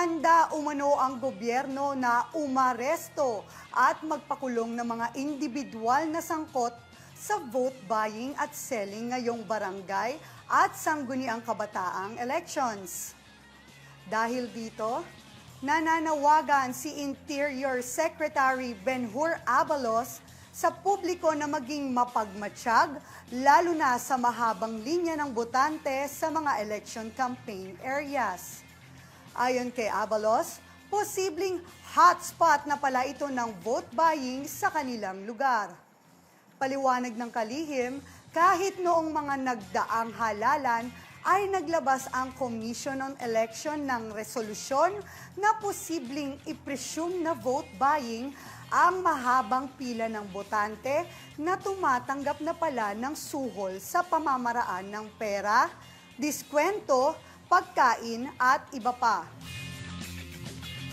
Handa umano ang gobyerno na umaresto at magpakulong ng mga individual na sangkot sa vote buying at selling ngayong barangay at sangguniang kabataang elections. Dahil dito, nananawagan si Interior Secretary Benhur Abalos sa publiko na maging mapagmatsyag, lalo na sa mahabang linya ng botante sa mga election campaign areas. Ayon kay Abalos, posibleng hotspot na pala ito ng vote buying sa kanilang lugar. Paliwanag ng kalihim, kahit noong mga nagdaang halalan ay naglabas ang Commission on Election ng resolusyon na posibleng ipresume na vote buying ang mahabang pila ng botante na tumatanggap na pala ng suhol sa pamamaraan ng pera, diskwento, pagkain at iba pa.